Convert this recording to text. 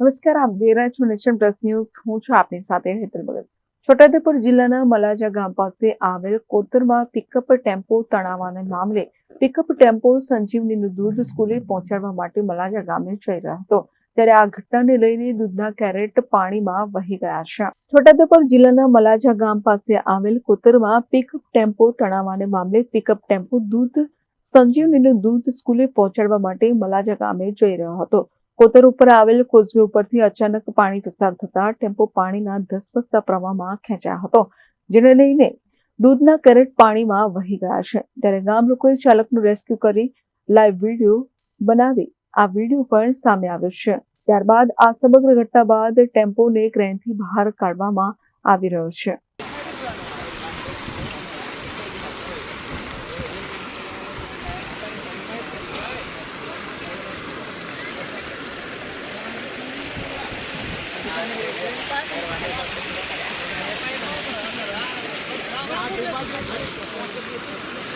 નમસ્કાર, આપ જોઈ રહ્યા છો નેશન પ્લસ ન્યૂઝ. હું છું આપની સાથે હેતલ ભગત. છોટાઉદેપુર જિલ્લાના મલાજા ગામ પાસે આવેલ કોતરમાં પિકઅપ ટેમ્પો તણાવવાના મામલે પિકઅપ ટેમ્પો સંજીવનીનું દૂધ સ્કૂલે પહોંચાડવા માટે મલાજા ગામે જઈ રહ્યો હતો. ત્યારે આ ઘટનાને લઈને દૂધના કેરેટ પાણીમાં વહી ગયા છે. છોટાઉદેપુર જિલ્લાના મલાજા ગામ પાસે આવેલ કોતરમાં પિકઅપ ટેમ્પો તણાવવાને મામલે પિકઅપ ટેમ્પો દૂધ સંજીવનીનું દૂધ સ્કૂલે પહોંચાડવા માટે મલાજા ગામે જઈ રહ્યો હતો. કોતર ઉપર આવેલ કોઝવે ઉપરથી અચાનક પાણી પસાર થતા ટેમ્પો પાણીના ધસપસતા પ્રવાહમાં ખેંચાયો હતો, જેને લઈને દૂધના કેરેટ પાણીમાં વહી ગયા છે. ત્યારે ગામ લોકોએ ચાલકનું રેસ્ક્યુ કરી લાઈવ વીડિયો બનાવી આ વીડિયો પણ સામે આવ્યો છે. ત્યારબાદ આ સમગ્ર ઘટના બાદ ટેમ્પોને ક્રેનથી બહાર કાઢવામાં આવી રહ્યો છે. Thank you.